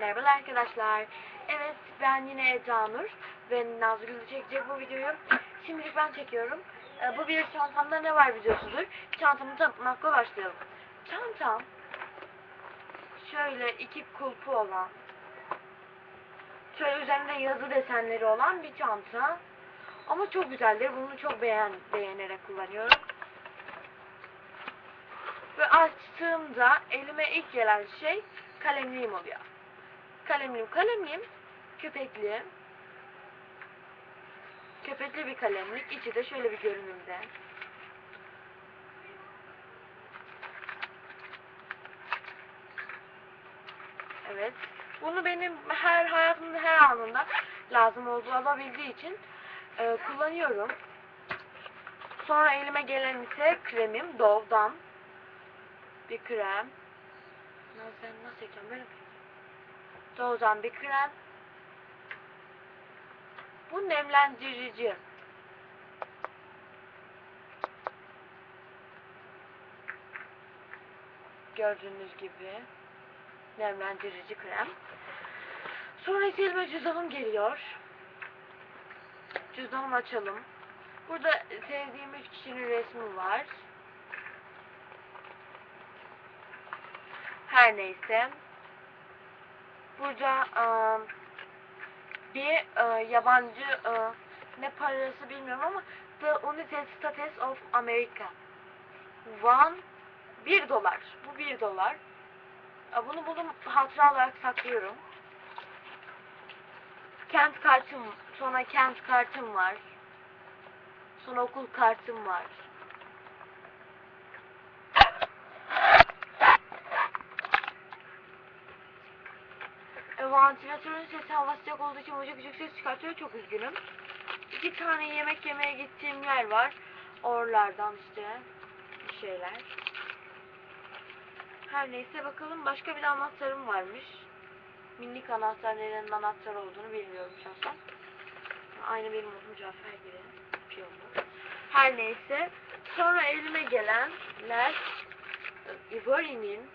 Merhaba arkadaşlar. Evet ben yine Eda Nur ve Nazgül çekecek bu videoyu. Şimdilik ben çekiyorum. Ee, bu bir çantamda ne var videosudur. Çantamı tanıtmakla başlayalım. Çantam şöyle iki kulpu olan şöyle üzerinde yazı desenleri olan bir çanta. Ama çok güzeldir. Bunu çok beğen beğenerek kullanıyorum. Ve açtığımda elime ilk gelen şey kalemliğim oluyor. Kalemliğim, kalemliğim köpekli. Köpekli bir kalemlik. İçi de şöyle bir görünümde. Evet. Bunu benim her hayatımda her anında lazım olduğu alabildiği için e, kullanıyorum. Sonra elime gelen ise kremim Dove'dan bir krem. Nasıl, nasıl yapacağım böyle mi? Dove'dan bir krem. Bu nemlendirici. Gördüğünüz gibi nemlendirici krem. Sonra ise elime cüzdanım geliyor. Cüzdanımı açalım. Burada sevdiğim üç kişinin resmi var. Her neyse. Burada ıı, bir ıı, yabancı ıı, ne parası bilmiyorum ama The United States of America. One bir dolar. Bu bir dolar. Bunu buldum hatıra olarak saklıyorum. Kent kartım, sonra kent kartım var. Sonra okul kartım var. E, Vantilatörün sesi hava sıcak olduğu için ocak küçük ses çıkartıyor. Çok üzgünüm. İki tane yemek yemeye gittiğim yer var. Oralardan işte bir şeyler. Her neyse bakalım başka bir de anahtarım varmış. Minik anahtar nerenin anahtar olduğunu bilmiyorum şahsen. Aynı benim adım Cafer gibi. Bir şey. Her neyse. Sonra elime gelenler Ivori'nin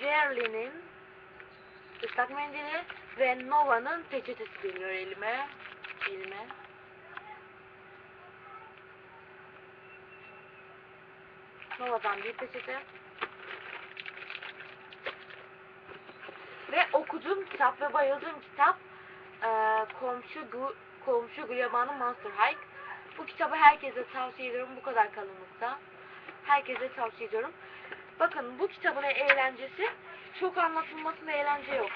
Jerlin'in ıslak mendili ve Nova'nın peçetesi geliyor elime. Elime. Nova'dan bir peçete. Ve okuduğum kitap ve bayıldığım kitap eee Komşu, Gu Komşu Gulyaban'ın Monster Hike. Bu kitabı herkese tavsiye ediyorum bu kadar kalınlıkta. Herkese tavsiye ediyorum. Bakın bu kitabın eğlencesi çok anlatılmasında eğlence yok.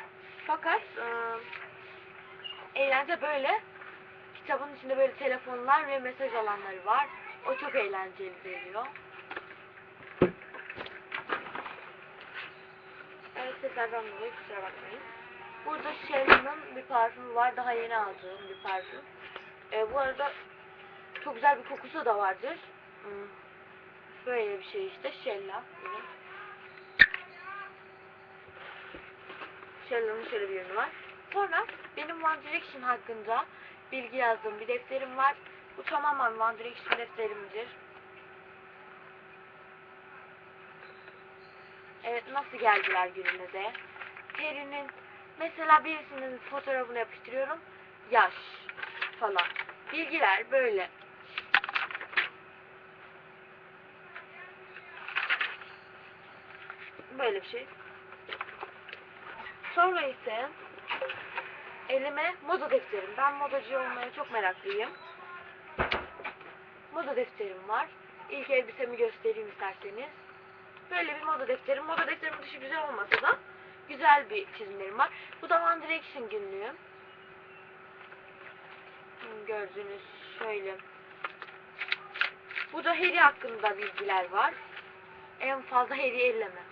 Fakat eğlence böyle. Kitabın içinde böyle telefonlar ve mesaj alanları var. O çok eğlenceli geliyor. Evet seslerden dolayı kusura bakmayın. Burada Shella'nın bir parfümü var. Daha yeni aldığım bir parfüm. Ee, bu arada çok güzel bir kokusu da vardır. Hmm. Böyle bir şey işte. Shella. Yine. Shella'nın şöyle bir ürünü var. Sonra benim One Direction hakkında bilgi yazdığım bir defterim var. Bu tamamen One Direction defterimdir. Evet nasıl geldiler günümüze? Terinin mesela birisinin fotoğrafını yapıştırıyorum. Yaş falan. Bilgiler böyle. Böyle bir şey. Sonra ise elime moda defterim. Ben modacı olmaya çok meraklıyım. Moda defterim var. İlk elbisemi göstereyim isterseniz. Böyle bir moda defterim. Moda defterimin dışı güzel olmasa da güzel bir çizimlerim var. Bu da One Direction günlüğüm. Hmm, Gördüğünüz şöyle. Bu da Harry hakkında bilgiler var. En fazla Harry elleme.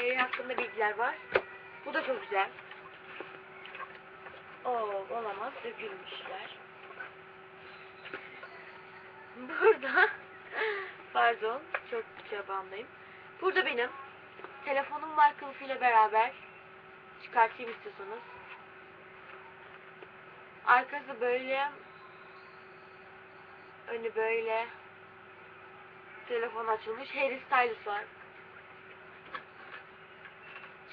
Harry hakkında bilgiler var. Bu da çok güzel. Oo, olamaz. Dökülmüşler. Burada pardon çok çabamdayım. Burada benim telefonum var kılıfıyla beraber çıkartayım istiyorsanız. Arkası böyle önü böyle telefon açılmış. Harry Styles var.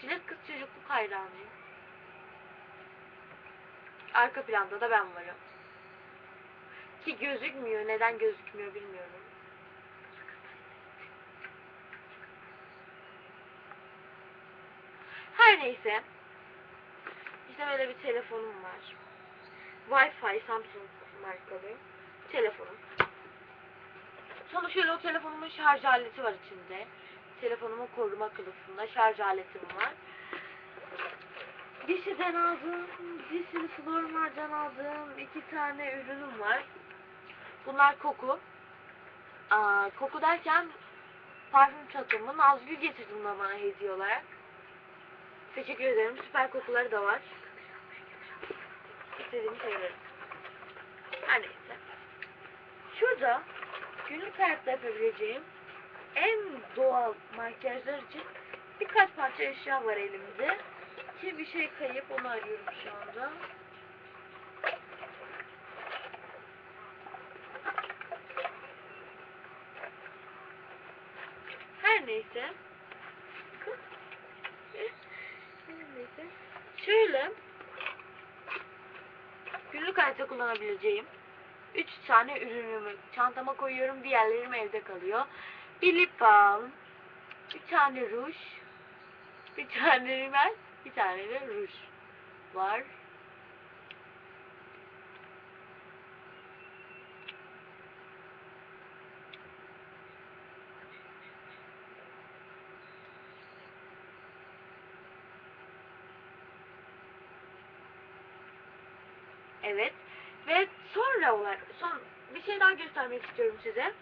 Çilek kız çocukluk hayranıyım. Arka planda da ben varım. Ki gözükmüyor. Neden gözükmüyor bilmiyorum. Her neyse. İşte böyle bir telefonum var. Wi-Fi Samsung markalı telefonum. Sonra şöyle o telefonumun şarj aleti var içinde. Telefonumu koruma kılıfında şarj aletim var. Dişiden aldığım, dişli flormardan aldığım iki tane ürünüm var. Bunlar koku. Aa, koku derken parfüm çatımı Nazgül getirdi bunları bana hediye olarak. Teşekkür ederim. Süper kokuları da var. İstediğimi söylerim. Her neyse. Şurada günlük hayatta yapabileceğim en doğal makyajlar için birkaç parça eşya var elimde. Ki bir şey kayıp onu arıyorum şu anda. Her neyse. Neyse. Şöyle günlük hayatta kullanabileceğim 3 tane ürünümü çantama koyuyorum. Diğerlerim evde kalıyor. Bir lip balm, bir tane ruj, bir tane rimel, bir tane de ruj var. Evet. Ve sonra olarak son bir şey daha göstermek istiyorum size.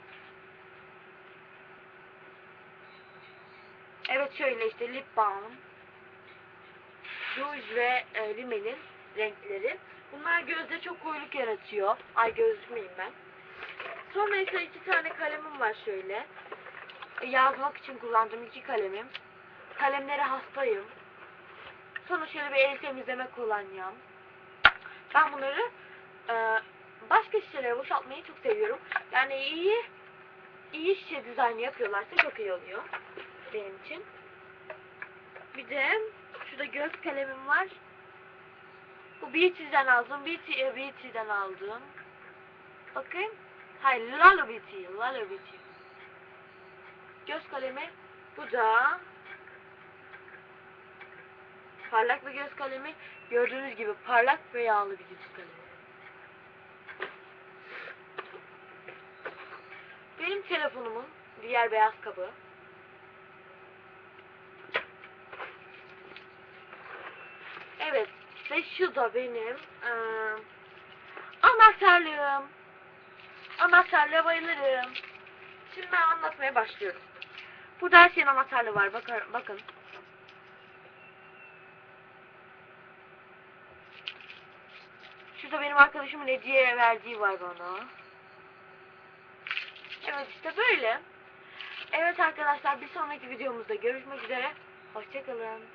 Evet şöyle işte lip balm, ruj ve e, rimelin renkleri. Bunlar gözde çok koyuluk yaratıyor. Ay gözükmeyeyim ben. Sonra ise iki tane kalemim var şöyle. E, Yazmak için kullandığım iki kalemim. Kalemlere hastayım. Sonra şöyle bir el temizleme kolonyam. Ben bunları e, başka şişelere boşaltmayı çok seviyorum. Yani iyi iyi şişe dizaynı yapıyorlarsa çok iyi oluyor benim için. Bir de şurada göz kalemim var. Bu Beauty'den aldım. Beauty, Beauty'den aldım. Bakın. Hayır, Lalo Beauty. Lalo Beauty. Göz kalemi. Bu da parlak bir göz kalemi. Gördüğünüz gibi parlak ve yağlı bir göz kalemi. Benim telefonumun diğer beyaz kabı. Evet. Ve şu da benim eee anahtarlığım. Anahtarlığa bayılırım. Şimdi ben anlatmaya başlıyorum. Burada her şeyin anahtarlığı var. Bakın. bakın. Şurada benim arkadaşımın hediye verdiği var bana. Evet işte böyle. Evet arkadaşlar bir sonraki videomuzda görüşmek üzere. Hoşçakalın.